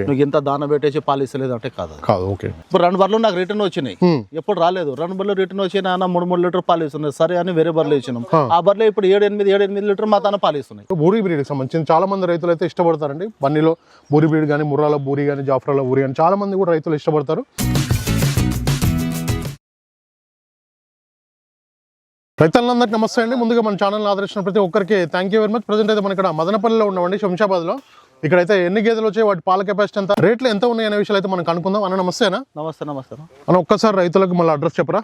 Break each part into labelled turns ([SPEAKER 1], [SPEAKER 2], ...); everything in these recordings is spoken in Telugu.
[SPEAKER 1] నువ్వు ఇంత దాన పెట్టేసి పాలు ఇస్తలేదు అంటే కాదు.
[SPEAKER 2] కాదు ఓకే.
[SPEAKER 1] ఇప్పుడు రెండు బర్రెలు నాకు రిటర్న్ వచ్చినాయి. ఎప్పుడు రాలేదు. రెండు బర్రెలు రిటర్న్ వచ్చి నాన్న మూడు మూడు లీటర్ పాలు ఇస్తున్నాయి సరే అని వేరే బర్రెలు ఇచ్చినాం. ఆ బర్రెలు ఇప్పుడు ఏడు ఎనిమిది ఏడు ఎనిమిది లీటర్ మా తాన పాలు ఇస్తున్నాయి
[SPEAKER 2] బూరి బ్రీడ్కి సంబంధించి చాలా మంది రైతులు అయితే ఇష్టపడతారండి. బన్నీలో బూరి బ్రీడ్ కానీ ముర్రాల బూరి కానీ జాఫ్రాల బూరి కానీ చాలా మంది కూడా రైతులు ఇష్టపడతారు. రైతులందరికీ నమస్తే అండి. ముందుగా మన ఛానల్ ఆదరించిన ప్రతి ఒక్కరికి thank you very much present అయితే మన ఇక్కడ మదనపల్లిలో ఉన్నామండి శంషాబాద్లో. ఇక్కడైతే ఎన్ని గేదెలు వచ్చాయి? వాటి పాల కెపాసిటీ ఎంత? రేట్లు ఎంత ఉన్నాయి అనే విషయాలు అయితే మనం కనుక్కుందాం. అన్న నమస్తేనా?
[SPEAKER 1] నమస్తే నమస్తే
[SPEAKER 2] అన్న. ఒక్కసారి రైతులకు మళ్ళీ అడ్రస్ చెప్పరా?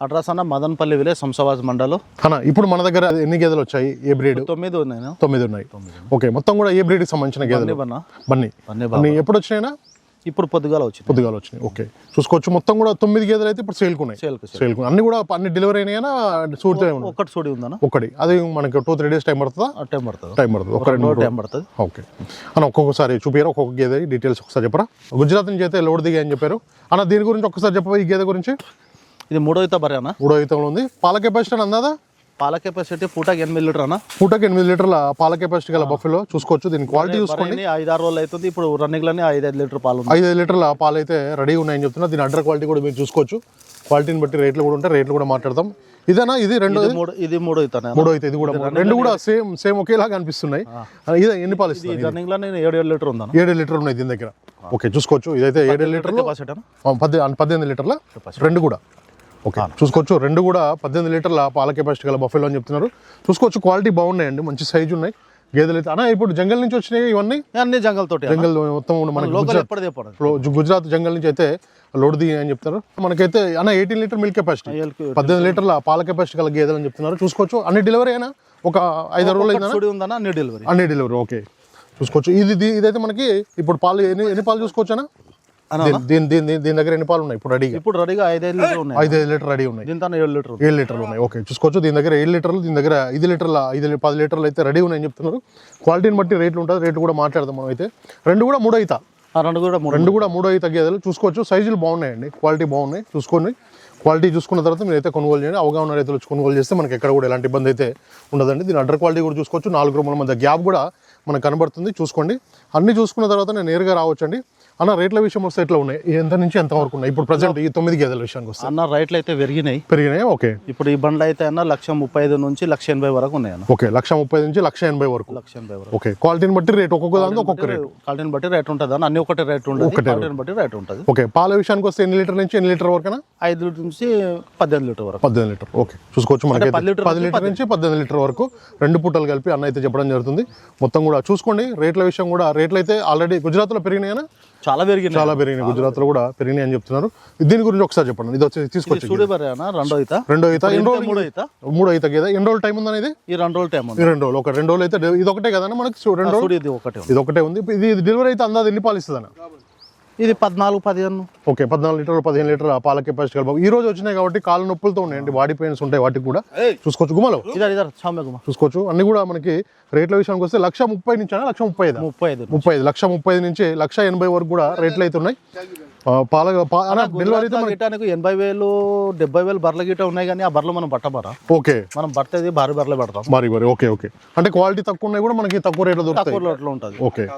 [SPEAKER 1] అడ్రస్ అన్న మదన్పల్లి విలేజ్ శంషాబాద్ మండలం.
[SPEAKER 2] అన్న ఇప్పుడు మన దగ్గర ఎన్ని గేదెలు వచ్చాయి? ఏ బ్రీడ్
[SPEAKER 1] తొమ్మిది ఉన్నాయి
[SPEAKER 2] తొమ్మిది ఉన్నాయి. ఓకే మొత్తం కూడా ఏ బ్రీడ్కి సంబంధించిన గేదెలు?
[SPEAKER 1] బన్నా.
[SPEAKER 2] బన్నీ. ఎప్పుడు వచ్చినాయినా
[SPEAKER 1] ఇప్పుడు పొద్దుగాల వచ్చింది
[SPEAKER 2] పొద్దుగాలు వచ్చినాయి. ఓకే. చూసుకోవచ్చు. మొత్తం కూడా తొమ్మిది గేదెలు అయితే ఇప్పుడు సేల్కు ఉన్నాయి.
[SPEAKER 1] సేల్కి సేల్.
[SPEAKER 2] సేల్కు అన్ని కూడా అన్ని డెలివరీ అయినాయా సూట్
[SPEAKER 1] ఒక్కటి చూడి ఉందన్న.
[SPEAKER 2] ఒకటి అది మనకి టూ త్రీ డేస్ టైం పడుతుందా?
[SPEAKER 1] టైం పడుతుంది.
[SPEAKER 2] టైం పడుతుంది. ఒక రెండు
[SPEAKER 1] టైం పడుతుంది.
[SPEAKER 2] ఓకే. అన్న ఒక్కొక్కసారి చూపారు ఒక్కొక్క గేదె డీటెయిల్స్ ఒకసారి చెప్పరా? గుజరాత్ నుంచి అయితే లోడ్ దిగా అని చెప్పారు. అన్న దీని గురించి ఒక్కసారి చెప్పవా? ఈ గేదె గురించి?
[SPEAKER 1] ఇది మూడో ఇత బర్రె అన్న.
[SPEAKER 2] మూడో ఈతంలో ఉంది. పాల కెపాసిటీ అందాదా?
[SPEAKER 1] పాల కెపాసిటీ పూటకి ఎనిమిది లీటర్ అన్న
[SPEAKER 2] పూటకి ఎనిమిది లీటర్ల పాల కెపాసిటీ గల బఫెలో చూసుకోవచ్చు. దీని క్వాలిటీ చూసుకోండి.
[SPEAKER 1] ఐదు ఆరు రోజులు అవుతుంది? ఇప్పుడు రన్నింగ్లోనే ఐదు ఐదు లీటర్ పాలు
[SPEAKER 2] ఐదు ఐదు లీటర్ల పాలు అయితే రెడీ ఉన్నాయని చెప్తున్నా. దీని అడ్డర్ క్వాలిటీ కూడా మీరు చూసుకోవచ్చు. క్వాలిటీని బట్టి రేట్లు కూడా ఉంటాయి. రేట్లు కూడా మాట్లాడతాం. ఇదేనా? ఇది రెండో
[SPEAKER 1] ఇది మూడు ఇది మూడో ఇత
[SPEAKER 2] మూడో అయితే ఇది కూడా. రెండు కూడా సేమ్ సేమ్ ఒకేలాగా అనిపిస్తున్నాయి. ఇది ఎన్ని పాలు ఇస్తుంది
[SPEAKER 1] రన్నింగ్లోనే ఏడు ఏడు లీటర్ ఉందన్న.
[SPEAKER 2] ఏడు లీటర్ ఉన్నాయి దీని దగ్గర. ఓకే చూసుకోవచ్చు. ఇదైతే ఏడు పద్దె పద్దెనిమిది లీటర్ల? రెండు కూడా. ఓకే. చూసుకోవచ్చు. రెండు కూడా పద్దెనిమిది లీటర్ల పాల కెపాసిటీ గల బఫెలో అని చెప్తున్నారు. చూసుకోవచ్చు క్వాలిటీ బాగున్నాయండి. మంచి సైజు ఉన్నాయి. గేదెలు అయితే అన్న ఇప్పుడు జంగల్ నుంచి వచ్చినాయి ఇవన్నీ?
[SPEAKER 1] అన్ని జంగల్ తోటి.
[SPEAKER 2] జంగల్ మొత్తం మనకి గుజరాత్. జంగల్ నుంచి అయితే లోడ్ దిగి అని చెప్తున్నారు. మనకైతే అన్న ఎయిటీన్ లీటర్ మిల్క్ కెపాసిటీ. పద్దెనిమిది లీటర్ల పాల కెపాసిటీ గల గేదెలు అని చెప్తున్నారు. చూసుకోవచ్చు. అన్ని డెలివరీ అయినా? ఒక ఐదారు రోజులు
[SPEAKER 1] ఉందన్న అన్ని డెలివరీ.
[SPEAKER 2] అన్ని డెలివరీ ఓకే. చూసుకోవచ్చు. ఇది ఇది- ఇదైతే మనకి ఇప్పుడు పాలు ఎన్ని ఎన్ని పాలు చూసుకోవచ్చు అన్న దీని దీని దీని దీని దగ్గర ఎన్ని పాలు ఉన్నాయి? ఇప్పుడు రెడీగా?
[SPEAKER 1] ఇప్పుడు రెడీగా ఐదు ఐదు లీటర్ ఉన్నాయి
[SPEAKER 2] ఐదు ఐదు లీటర్ రెడీ ఉన్నాయి.
[SPEAKER 1] దీంతో ఏడు లీటర్
[SPEAKER 2] ఏడు లీటర్లు ఉన్నాయి. ఓకే చూసుకోవచ్చు. దీని దగ్గర ఏడు లీటర్లు దీని దగ్గర ఐదు లీటర్ల ఐదు పది లీటర్లు అయితే రెడీ ఉన్నాయని చెప్తున్నారు. క్వాలిటీని బట్టి రేట్లు ఉంటుంది. రేట్లు కూడా మాట్లాడదాం మనం అయితే. రెండు కూడా మూడో అవుతా
[SPEAKER 1] రెండు కూడా మూడు
[SPEAKER 2] రెండు కూడా మూడో అయితే గేదెలు. చూసుకోవచ్చు. సైజులు బాగున్నాయండి. క్వాలిటీ బాగున్నాయి. చూసుకోండి. క్వాలిటీ చూసుకున్న తర్వాత మీరు అయితే కొనుగోలు చేయండి. అవగాహన రైతులు వచ్చి కొనుగోలు చేస్తే మనకి ఎక్కడ కూడా ఎలాంటి ఇబ్బంది అయితే ఉండదండి. దీని అండర్ క్వాలిటీ కూడా చూసుకోవచ్చు. నాలుగు రూముల మధ్య గ్యాప్ కూడా మనకు కనబడుతుంది. చూసుకోండి. అన్ని చూసుకున్న తర్వాత నేను నేరుగా రావచ్చండి. అన్న రేట్ల విషయం వస్తే ఎట్లా ఉన్నాయి? ఎంత నుంచి ఎంత వరకు ఉన్నాయి? ఇప్పుడు ప్రజెంట్ ఈ తొమ్మిది గేదెల విషయానికి వస్తే.
[SPEAKER 1] అన్న రైట్లు అయితే పెరిగినాయి.
[SPEAKER 2] పెరిగినాయి? ఓకే.
[SPEAKER 1] ఇప్పుడు ఈ బండ్లు అయితే అన్న లక్ష ముప్పై ఐదు నుంచి లక్ష ఎనభై వరకు ఉన్నాయి అన్న.
[SPEAKER 2] ఓకే లక్ష ముప్పై నుంచి లక్ష ఎనభై వరకు.
[SPEAKER 1] లక్ష ఎనభై వరకు.
[SPEAKER 2] ఓకే క్వాలిటీని బట్టి రేట్ ఒక్కొక్క దాంతో ఒక్కొక్క రేట్.
[SPEAKER 1] క్వాలిటీని బట్టి రేట్ ఉంటుంది అన్న. అన్ని ఒకటి రేట్ ఉంటుంది. క్వాలిటీని బట్టి రేట్ ఉంటుంది.
[SPEAKER 2] ఓకే పాల విషయానికి వస్తే ఎన్ని లీటర్ నుంచి ఎన్ని లీటర్ వరకునా?
[SPEAKER 1] ఐదు లీటర్ నుంచి పద్దెనిమిది లీటర్ వరకు.
[SPEAKER 2] పద్దెనిమిది లీటర్. ఓకే చూసుకోవచ్చు మనకి
[SPEAKER 1] పది లీటర్
[SPEAKER 2] పది లీటర్ నుంచి పద్దెనిమిది లీటర్ వరకు రెండు పూటలు కలిపి అన్న అయితే చెప్పడం జరుగుతుంది. మొత్తం కూడా చూసుకోండి రేట్ల విషయం కూడా. రేట్లు అయితే ఆల్రెడీ గుజరాత్లో పెరిగినాయనా?
[SPEAKER 1] చాలా పెరిగినాయి.
[SPEAKER 2] చాలా పెరిగినాయి. గుజరాత్లో కూడా పెరిగినాయి అని చెప్తున్నారు. దీని గురించి ఒకసారి చెప్పండి. ఇది వచ్చి తీసుకొచ్చి
[SPEAKER 1] రెండో
[SPEAKER 2] రెండో అయితే ఎన్ని రోజులు?
[SPEAKER 1] మూడో ఇత
[SPEAKER 2] మూడో అయితే కదా. ఎన్ని రోజులు టైం ఉందనేది
[SPEAKER 1] ఈ రెండు రోజులు టైం ఉంది.
[SPEAKER 2] రెండు రోజులు. ఒక రెండు రోజులు అయితే ఇది ఒకటే కదా మనకి? రెండు రోజులు?
[SPEAKER 1] ఇది ఒకటే ఉంది.
[SPEAKER 2] ఇది ఒకటే ఉంది. ఇది ఇది డెలివరీ అయితే అందాది ఎన్ని పాలు ఇస్తుంది
[SPEAKER 1] ఇది పద్నాలుగు పదిహేను.
[SPEAKER 2] ఓకే పద్నాలుగు లీటర్లు పదిహేను లీటర్ల పాల కెపాసిటీ కలిపి ఈ రోజు వచ్చినాయి కాబట్టి కాళ్ళ నొప్పులతో ఉన్నాయండి బాడీ పెయిన్స్ ఉంటాయి వాటికి కూడా. చూసుకోవచ్చు. గుమ్మలో.
[SPEAKER 1] ఇదర్ ఇదర్ చామెగుమ
[SPEAKER 2] చూసుకోవచ్చు. అన్ని కూడా మనకి రేట్ల విషయానికి వస్తే లక్ష ముప్పై నుంచి లక్ష ముప్పై ఐదు.
[SPEAKER 1] ముప్పై ఐదు
[SPEAKER 2] ముప్పై ఐదు లక్ష ముప్పై ఐదు నుంచి లక్ష ఎనభై వరకు కూడా రేట్లు అయితే ఉన్నాయి. పాల
[SPEAKER 1] గిటానికి ఎనభై వేలు డెబ్బై వేలు బర్రెల గిట ఉన్నాయి కానీ ఆ బర్రెలు మనం పట్టబరా
[SPEAKER 2] ఓకే.
[SPEAKER 1] మనం పట్టేది భారీ బర్రెలు పెడతాం.
[SPEAKER 2] మరి మరి ఓకే ఓకే. అంటే క్వాలిటీ తక్కువ ఉన్నాయి కూడా మనకి తక్కువ రేట్లో దొరుకుతాయి.
[SPEAKER 1] తక్కువ ఉంటుంది.
[SPEAKER 2] ఓకే.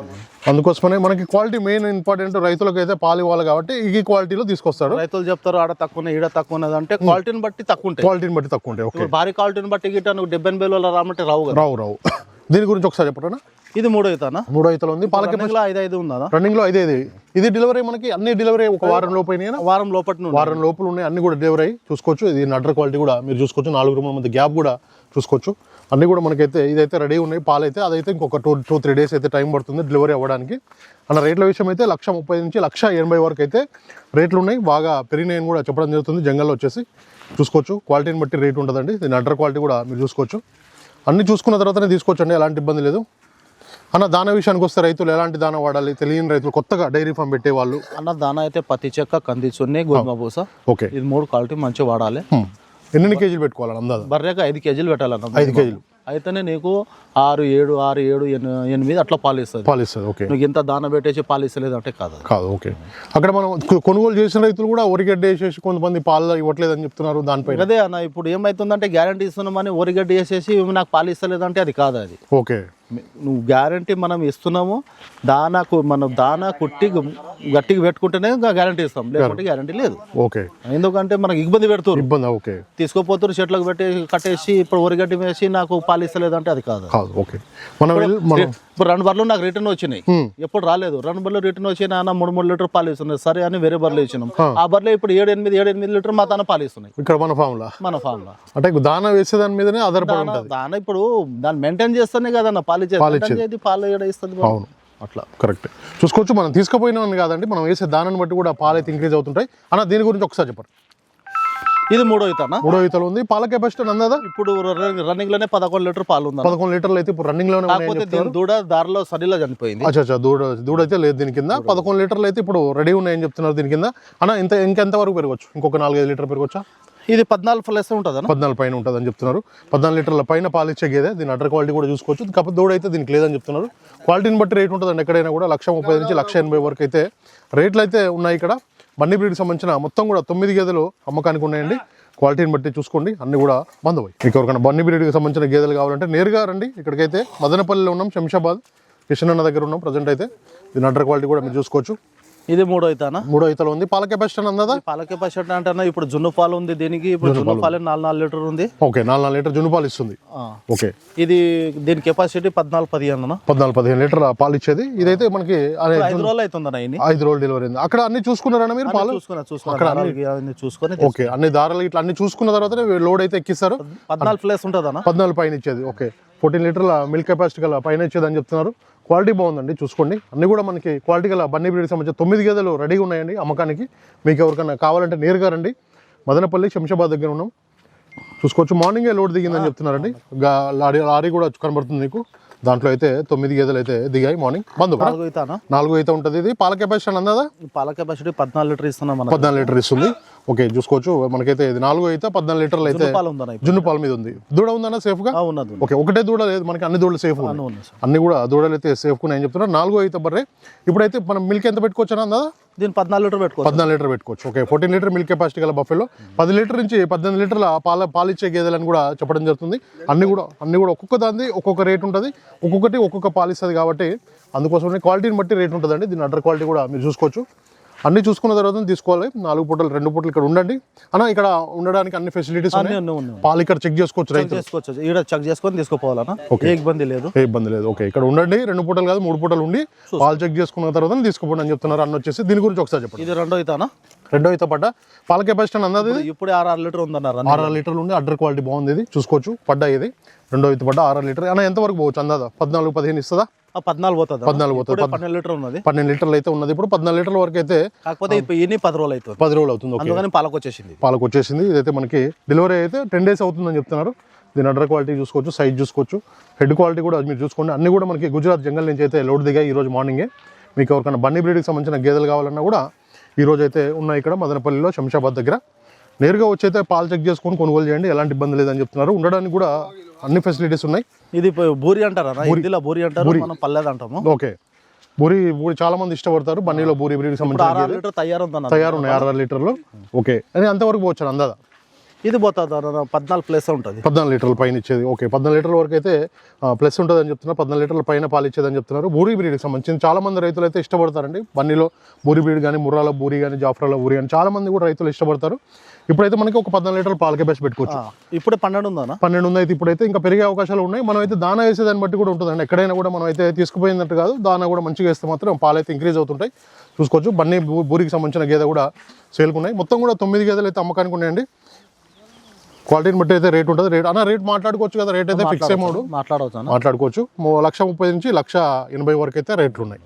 [SPEAKER 2] అందుకోసమనే మనకి క్వాలిటీ మెయిన్ ఇంపార్టెంట్ రైతులకు అయితే పాలు ఇవ్వాలి కాబట్టి ఈ క్వాలిటీలో తీసుకొస్తారు.
[SPEAKER 1] రైతులు చెప్తారు ఆడ తక్కువ ఈడ తక్కువ ఉన్నది. అంటే క్వాలిటీని బట్టి తక్కువ ఉంటాయి.
[SPEAKER 2] క్వాలిటీని బట్టి తక్కువ ఉంటాయి. ఓకే.
[SPEAKER 1] భారీ క్వాలిటీని బట్టి గిట్ట నువ్వు డెబ్బై వేలు రామంటే రావు
[SPEAKER 2] రావు రావు. దీని గురించి ఒకసారి చెప్పరా
[SPEAKER 1] ఇది మూడో అవుతానా
[SPEAKER 2] మూడో ఐతలు ఉంది. పాల
[SPEAKER 1] ఐదు ఐదు ఉందా
[SPEAKER 2] రన్నింగ్లో ఇదే ఇది ఇది డెలివరీ మనకి అన్ని డెలివరీ ఒక వారం లోపు అయినాయి
[SPEAKER 1] వారం నుండి.
[SPEAKER 2] వారం లోపల ఉన్నాయి. అన్ని కూడా డెలివరీ అయ్యి చూసుకోవచ్చు. ఇది నడ్ర క్వాలిటీ కూడా మీరు చూసుకోవచ్చు. నాలుగు రూముల మధ్య గ్యాప్ కూడా చూసుకోవచ్చు. అన్ని కూడా మనకైతే ఇదైతే రెడీ ఉన్నాయి. పాలు అయితే అదైతే ఇంకొక టూ టూ త్రీ డేస్ అయితే టైం పడుతుంది డెలివరీ అవ్వడానికి. అన్న రేట్ల విషయం అయితే లక్ష ముప్పై నుంచి లక్ష ఎనభై వరకు అయితే రేట్లు ఉన్నాయి. బాగా పెరిగినాయని కూడా చెప్పడం జరుగుతుంది. జంగల్లో వచ్చేసి చూసుకోవచ్చు. క్వాలిటీని బట్టి రేట్ ఉంటుందండి. దీని అడ్డర్ క్వాలిటీ కూడా మీరు చూసుకోవచ్చు. అన్ని చూసుకున్న తర్వాతనే తీసుకోవచ్చండి. ఎలాంటి ఇబ్బంది లేదు. అన్న దాన విషయానికి వస్తే రైతులు ఎలాంటి దాన వాడాలి? తెలియని రైతులు కొత్తగా డైరీ ఫామ్ పెట్టే వాళ్ళు
[SPEAKER 1] అన్న దానా అయితే పత్తి చెక్క కంది చున్ని గోధుమ పూస.
[SPEAKER 2] ఓకే.
[SPEAKER 1] ఇది మూడు క్వాలిటీ మంచిగా వాడాలి.
[SPEAKER 2] ఎన్ని కేజీలు పెట్టుకోవాలని అందాజ?
[SPEAKER 1] బర్రెకి ఐదు కేజీలు పెట్టాలన్న
[SPEAKER 2] ఐదు కేజీలు.
[SPEAKER 1] అయితేనే నీకు ఆరు ఏడు ఆరు ఏడు ఎన్- ఎనిమిది అట్లా పాలు ఇస్తుంది
[SPEAKER 2] పాలు ఇస్తుంది ఓకే.
[SPEAKER 1] నువ్వు ఇంత దాన పెట్టేసి పాలు ఇస్తలేదు అంటే కాదు.
[SPEAKER 2] కాదు ఓకే. అక్కడ మనం కొనుగోలు చేసిన రైతులు కూడా ఒరిగడ్డ వేసేసి కొంతమంది పాలు ఇవ్వట్లేదు అని చెప్తున్నారు దానిపైన.
[SPEAKER 1] అదే అన్న ఇప్పుడు ఏమైతుందంటే గ్యారంటీ ఇస్తున్నామని ఒరిగడ్డి వేసేసి నాకు పాలు ఇస్తలేదు అంటే అది కాదు అది.
[SPEAKER 2] ఓకే.
[SPEAKER 1] నువ్వు గ్యారంటీ మనం ఇస్తున్నాము దానాకు మనం దానా కొట్టి గట్టిగా పెట్టుకుంటేనే గ్యారంటీ ఇస్తాం. లేకుంటే గ్యారంటీ లేదు.
[SPEAKER 2] ఓకే.
[SPEAKER 1] ఎందుకంటే మనకి ఇబ్బంది పెడుతున్నారు
[SPEAKER 2] ఇబ్బంది ఓకే.
[SPEAKER 1] తీసుకోపోతున్నారు చెట్లకు పెట్టి కట్టేసి ఇప్పుడు ఒరిగడ్డి వేసి నాకు పాలు ఇస్తలేదు అంటే అది కాదు.
[SPEAKER 2] ఓకే. మనం
[SPEAKER 1] ఇప్పుడు రెండు బర్రెలు నాకు రిటర్న్ వచ్చినాయి. ఎప్పుడు రాలేదు. రెండు బర్రెలు రిటర్న్ వచ్చి నాన్న మూడు మూడు లీటర్ పాలు ఇస్తున్నాయి. సరే అని వేరే బర్రెలు ఇచ్చినాం ఆ. బర్రెలు ఇప్పుడు ఏడు ఎనిమిది ఏడు ఎనిమిది లీటర్ మా తన పాలు ఇస్తున్నాయి.
[SPEAKER 2] ఇక్కడ మన ఫామ్లా
[SPEAKER 1] మన ఫామ్లో.
[SPEAKER 2] అంటే దాన వేసే దాని మీదనే ఆధారపడి
[SPEAKER 1] దాన
[SPEAKER 2] ఉంటుంది.
[SPEAKER 1] దాన ఇప్పుడు దాన్ని మెయింటైన్ చేస్తేనే కదన్న పాలు ఇచ్చేది. పాలు ఏడ ఇస్తుంది?
[SPEAKER 2] అవును. అట్లా. కరెక్ట్ చూసుకోవచ్చు. మనం తీసుకుపోయినామని కాదండి. మనం వేసే దానాన్ని బట్టి కూడా పాలు అయితే ఇంక్రీజ్ అవుతుంటాయి. అన్న దీని గురించి ఒకసారి చెప్పండి.
[SPEAKER 1] ఇది మూడో అవుతానా
[SPEAKER 2] మూడో ఈతలు ఉంది. పాల కెపాసిటీ అందాదా
[SPEAKER 1] ఇప్పుడు రన్నింగ్లోనే పదకొండు లీటర్ పాలు ఉందా
[SPEAKER 2] పదకొండు లీటర్లు అయితే ఇప్పుడు రన్నింగ్లోనే ఉన్నాయని
[SPEAKER 1] కాకపోతే దీని దూడ దారిలో సడిలో చనిపోయింది.
[SPEAKER 2] అచ్చా అచ్చా దూడ దూడ అయితే లేదు దీని కింద. పదకొండు లీటర్లు అయితే ఇప్పుడు రెడీ ఉన్నాయని చెప్తున్నారు దీని కింద. అన్న ఇంత ఇంకెంత వరకు పెరగచ్చు? ఇంకొక నాలుగైదు లీటర్ పెరగచ్చా?
[SPEAKER 1] ఇది పద్నాలుగు ప్లస్ ఉంటుందన్న.
[SPEAKER 2] పద్నాలుగు పైన ఉంటుంది అని చెప్తున్నారు. పద్నాలుగు లీటర్ల పైన పాలిచ్చే గేదె దీని అడ్డర్ క్వాలిటీ కూడా చూసుకోవచ్చు. కాకపోతే దూడ అయితే దీనికి లేదని చెప్తున్నారు. క్వాలిటీని బట్టి రేట్ ఉంటుందండి. ఎక్కడైనా కూడా లక్ష ముప్పై నుంచి లక్ష ఎనభై వరకు అయితే రేట్లు అయితే ఉన్నాయి ఇక్కడ. బండి బ్రీడ్కి సంబంధించిన మొత్తం కూడా తొమ్మిది గేదెలు అమ్మకానికి ఉన్నాయండి. క్వాలిటీని బట్టి చూసుకోండి. అన్ని కూడా బంద్ మీకు ఎవరికైనా బన్నీ బ్రీడ్కి సంబంధించిన గేదెలు కావాలంటే నేరుగా రండి. ఇక్కడికైతే మదనపల్లిలో ఉన్నాం శంషాబాద్. కిషన్ దగ్గర ఉన్నాం ప్రజెంట్ అయితే. దీని అడ్డర్ క్వాలిటీ కూడా మీరు చూసుకోవచ్చు.
[SPEAKER 1] ఇది మూడో అవుతానా
[SPEAKER 2] మూడో ఇతలు ఉంది. పాల కెపాసిటీ అందా?
[SPEAKER 1] పాలకే పచ్చట అంటే ఇప్పుడు జున్ను పాలు ఉంది దీనికి. ఇప్పుడు జున్ను పాలు. నాలుగు నాలుగు లీటర్ ఉంది.
[SPEAKER 2] ఓకే నాలుగు నాలుగు లీటర్ జున్ను పాలు ఇస్తుంది. ఓకే.
[SPEAKER 1] ఇది దీని కెపాసిటీ పద్నాలుగు పదిహేను అన్న.
[SPEAKER 2] పద్నాలుగు పదిహేను లీటర్ పాలు ఇచ్చేది. ఇదైతే మనకి
[SPEAKER 1] ఐదు రోజులు ఇన్ని.
[SPEAKER 2] ఐదు రోజులు డెలివరీ అయింది. అక్కడ అన్ని చూసుకున్నారన్న మీరు పాలు?
[SPEAKER 1] చూసుకున్నా చూసుకొని
[SPEAKER 2] ఓకే అన్ని దారాలు ఇట్లా అన్ని చూసుకున్న తర్వాతనే లోడ్ అయితే ఎక్కిస్తారు.
[SPEAKER 1] పద్నాలుగు ప్లేస్ ఉంటుందన్న.
[SPEAKER 2] పద్నాలుగు పైన ఇచ్చేది. ఓకే. ఫోర్టీన్ లీటర్ల మిల్క్ కెపాసిటీ గల పైన ఇచ్చేదని అని చెప్తున్నారు. క్వాలిటీ బాగుందండి చూసుకోండి. అన్ని కూడా మనకి క్వాలిటీ గల బన్నీ బ్రీడ్ సంబంధించిన తొమ్మిది గేదెలు రెడీగా ఉన్నాయండి అమ్మకానికి. మీకు ఎవరికైనా కావాలంటే నేరుగా రండి. మదనపల్లి శంషాబాద్ దగ్గర ఉన్నాం. చూసుకోవచ్చు. మార్నింగే లోడ్ దిగిందని చెప్తున్నారండి. లారీ లారీ కూడా కనబడుతుంది మీకు. దాంట్లో అయితే తొమ్మిది గేదెలు అయితే దిగాయి మార్నింగ్. బంధు
[SPEAKER 1] నాలుగు అవుతానా
[SPEAKER 2] నాలుగు అయితే ఉంటుంది ఇది. పాల కెపాసిటీ అందా
[SPEAKER 1] పాల కెపాసిటీ పద్నాలుగు లీటర్ ఇస్తున్నాం
[SPEAKER 2] పద్నాలుగు లీటర్ ఇస్తుంది. ఓకే చూసుకోవచ్చు. మనకైతే ఇది నాలుగు అయితే పద్నాలుగు లీటర్లు అయితే. జున్ను పాల మీద ఉంది. దూడ ఉందన్న
[SPEAKER 1] సేఫ్గా ఉన్నది.
[SPEAKER 2] ఓకే ఒకటే దూడ లేదు. మనకి అన్ని దూడలు సేఫ్
[SPEAKER 1] అన్నీ
[SPEAKER 2] కూడా దూడలు అయితే సేఫ్ నేను చెప్తున్నా నాలుగు అయితే బర్రే. ఇప్పుడైతే మనం మిల్క్ ఎంత పెట్టుకోవచ్చు అన్న
[SPEAKER 1] దీని పద్నాలుగు లీటర్ పెట్టుకో
[SPEAKER 2] పద్నాలుగు లీటర్ పెట్టుకోవచ్చు. Okay fourteen litre milk capacity గల బఫెలో పది లీటర్ నుంచి పద్దెనిమిది లీటర్ల పాల పాలిచ్చే గేదెలను కూడా చెప్పడం జరుగుతుంది. అన్ని కూడా అన్ని కూడా ఒక్కొక్క దాన్ని ఒక్కొక్క రేట్ ఉంటుంది. ఒక్కొక్కటి ఒక్కొక్క పాలిస్తుంది కాబట్టి అందుకోసమే క్వాలిటీని బట్టి రేట్ ఉంటుందండి. దీని అండర్ క్వాలిటీ కూడా మీరు చూసుకోవచ్చు. అన్ని చూసుకున్న తర్వాత తీసుకోవాలి. నాలుగు పూటలు రెండు పూటలు ఇక్కడ ఉండండి. అన్న ఇక్కడ ఉండడానికి అన్ని ఫెసిలిటీస్ పాలు ఇక్కడ చెక్ చేసుకోవచ్చు రైతు
[SPEAKER 1] చేసుకోవచ్చు. ఈడ చెక్ చేసుకొని తీసుకోపోవాలన్నా ఏ ఇబ్బంది లేదు.
[SPEAKER 2] ఏ ఇబ్బంది లేదు. ఓకే. ఇక్కడ ఉండండి. రెండు పూటలు కాదు మూడు పూటలు ఉండి పాలు చెక్ చేసుకున్న తర్వాత తీసుకోండి అని చెప్తున్నారు అన్న వచ్చేసి. దీని గురించి ఒకసారి చెప్పండి.
[SPEAKER 1] ఇది రెండో అవుతానా
[SPEAKER 2] రెండో అయితే పడ్డ? పాల కెపాసిటీ ఇది.
[SPEAKER 1] ఇప్పుడు ఆరు ఆరు లీటర్ ఉందన్నారు
[SPEAKER 2] ఆరు ఆరు లీటర్లు ఉంది అడ్డర్ క్వాలిటీ బాగుంది ఇది. చూసుకోవచ్చు. పడ్డా ఇది. రెండో అయితే పడ్డ ఆరు లీటర్. అన్న ఎంత వరకు పోవచ్చు? అందాదా? పద్నాలుగు పదిహేను ఇస్తుందా?
[SPEAKER 1] పద్నాలుగు పోతుంది?
[SPEAKER 2] పద్నాలుగు పోతుంది.
[SPEAKER 1] పన్నెండు లీటర్ ఉన్నది.
[SPEAKER 2] పన్నెండు లీటర్లు అయితే ఉన్నది. ఇప్పుడు పద్నాలుగు లీటర్ల వరకు అయితే
[SPEAKER 1] కాకపోతే ఇన్ని పది రోజులు అవుతుంది.
[SPEAKER 2] పది రోజులు అవుతుంది.
[SPEAKER 1] అందుకని పాలకు వచ్చేసింది.
[SPEAKER 2] పాలకు వచ్చేసింది. ఇదైతే మనకి డెలివరీ అయితే టెన్ డేస్ అవుతుందని చెప్తున్నారు. దీని అడ్డర్ క్వాలిటీ చూసుకోవచ్చు సైజ్ చూసుకోవచ్చు హెడ్ క్వాలిటీ కూడా మీరు చూసుకోండి. అన్ని కూడా మనకి గుజరాత్ జంగల్ నుంచి అయితే లోడ్ దిగాయి ఈ రోజు మార్నింగే మీకు ఎవరికైనా బన్నీ బ్రీడ్కి సంబంధించిన గేదెలు కావాలన్నా కూడా ఈ రోజు అయితే ఉన్నాయి ఇక్కడ మదనపల్లిలో శంషాబాద్ దగ్గర. నేరుగా వచ్చి అయితే పాలు చెక్ చేసుకొని కొనుగోలు చేయండి ఎలాంటి ఇబ్బంది లేదని చెప్తున్నారు. ఉండడానికి కూడా అన్ని ఫెసిలిటీస్ ఉన్నాయి.
[SPEAKER 1] ఇది బూరి అంటారా? హిందీలో బూరి అంటారు మనం పల్లెది అంటాము.
[SPEAKER 2] ఓకే. బూరి బూరి చాలా మంది ఇష్టపడతారు బన్నీలో బూరి
[SPEAKER 1] ఆరు లీటర్ తయారు
[SPEAKER 2] తయారు ఉన్నాయి ఆరు ఆరు లీటర్లు. ఓకే. అని అంతవరకు పోవచ్చు అందాదా
[SPEAKER 1] ఇది పోతుంది పద్నాలుగు ప్లేస్ ఉంటుంది.
[SPEAKER 2] పద్నాలుగు లీటర్ల పైన ఇచ్చేది. ఓకే పద్నాలుగు లీటర్ల వరకు అయితే ప్లస్ ఉంటుందని చెప్తున్నారు. పద్నాలుగు లీటర్ల పైన పాలు ఇచ్చేదని చెప్తున్నారు. బూరి బ్రీడ్కి సంబంధించి చాలా మంది రైతులు అయితే ఇష్టపడతారండి. బన్నీలో బూరి బ్రీడ్ కానీ ముర్రాల బూరి కానీ జాఫ్రాల బూరి కానీ చాలా మంది కూడా రైతులు ఇష్టపడతారు. ఇప్పుడైతే మనకి ఒక పద్నాలుగు లీటర్ల పాల కెపాసిటీ పెట్టుకోవచ్చు.
[SPEAKER 1] ఇప్పుడే పన్నెండు ఉందన్న
[SPEAKER 2] పన్నెండు ఉంది అయితే ఇప్పుడైతే ఇంకా పెరిగే అవకాశాలు ఉన్నాయి. మనం అయితే దానా వేసేదాన్ని బట్టి కూడా ఉంటుందండి. ఎక్కడైనా కూడా మనం అయితే తీసుకుపోయినట్టు కాదు దానా కూడా మంచిగా వేస్తే మాత్రం పాలు అయితే ఇంక్రీజ్ అవుతుంటాయి. చూసుకోవచ్చు. బన్నీ బూరికి సంబంధించిన గేదె కూడా సేల్కున్నాయి మొత్తం కూడా తొమ్మిది గేదెలు అయితే అమ్మకానికి ఉన్నాయండి. క్వాలిటీని బట్టి అయితే రేట్ ఉంటుంది. రేట్ అన్న రేట్ మాట్లాడుకోవచ్చు కదా రేట్ అయితే ఫిక్స్ అమౌంట్
[SPEAKER 1] మాట్లాడవచ్చు
[SPEAKER 2] మాట్లాడుకోవచ్చు. లక్ష ముప్పై నుంచి లక్ష ఎనభై వరకు అయితే రేట్లు ఉన్నాయి.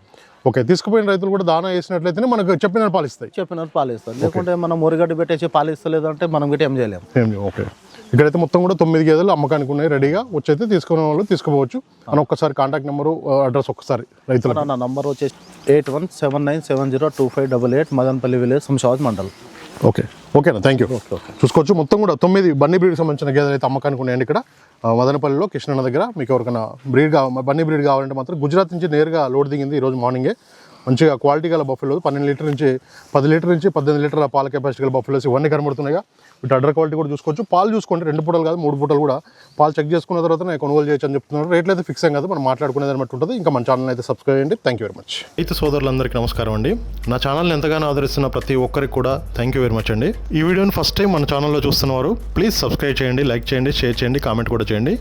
[SPEAKER 2] ఓకే తీసుకుపోయిన రైతులు కూడా దానా వేసినట్లయితే మనకు చెప్పిన పాలిస్తాయి.
[SPEAKER 1] చెప్పినట్టు పాలిస్తారు. లేకుంటే మనం మురిగడ్డ పెట్టేసి పాలిస్తలేదు అంటే మనం గిట్ట ఏం చేయలేము
[SPEAKER 2] ఏం ఓకే. ఇక్కడైతే మొత్తం కూడా తొమ్మిది గేదెలు అమ్మకానికి ఉన్నాయి రెడీగా. వచ్చైతే తీసుకునే వాళ్ళు తీసుకోవచ్చు అని ఒక్కసారి కాంటాక్ట్ నెంబరు అడ్రస్ ఒక్కసారి రైతులకు.
[SPEAKER 1] నా నంబర్ వచ్చేసి eight one seven nine seven zero two five double eight Madanpalli village Shamshabad mandal.
[SPEAKER 2] Okay. ఓకేనా? థ్యాంక్ యూ చూసుకోవచ్చు. మొత్తం కూడా తొమ్మిది బన్నీ బ్రీడ్కి సంబంధించిన గేదెలు అయితే అమ్మకానికి ఉన్నాయండి ఇక్కడ. మదనపల్లిలో కృష్ణన్న దగ్గర మీకు ఎవరికైనా బ్రీడ్ కావాలి బన్నీ బ్రీడ్ కావాలంటే మాత్రం గుజరాత్ నుంచి నేరుగా లోడ్ దిగింది ఈరోజు మార్నింగే. మంచిగా క్వాలిటీ గల బఫెలోస్ పన్నెండు లీటర్ నుంచి పది లీటర్ నుంచి పద్దెనిమిది లీటర్ల పాల కెపాసిటీ గల బఫెలోస్ ఇవన్నీ కనబడుతున్నాయిగా. వీటి అడ్డర్ క్వాలిటీ కూడా చూసుకోవచ్చు. పాలు చూసుకోండి. రెండు పూటలు కాదు మూడు పూటలు కూడా పాలు చెక్ చేసుకున్న తర్వాత నేను కొనుగోలు చేయొచ్చు అని చెప్తున్నారు. రేట్లు అయితే ఫిక్స్ కాదు. మనం మాట్లాడుకునేది దాన్ని బట్టి ఉంటుంది. ఇంకా మన ఛానల్ అయితే సబ్స్క్రైబ్ చేయండి. థ్యాంక్ యూ వెరీ మచ్ అయితే సోదరులందరికీ నమస్కారం అండి. నా ఛానల్ని ఎంతగానో ఆదరిస్తున్న ప్రతి ఒక్కరికి కూడా థ్యాంక్ యూ వెరీ మచ్ అండి. ఈ వీడియోని ఫస్ట్ టైం మన ఛానల్లో చూస్తున్నవారు ప్లీజ్ సబ్స్క్రైబ్ చేయండి లైక్ చేయండి షేర్ చేయండి కామెంట్ కూడా చేయండి.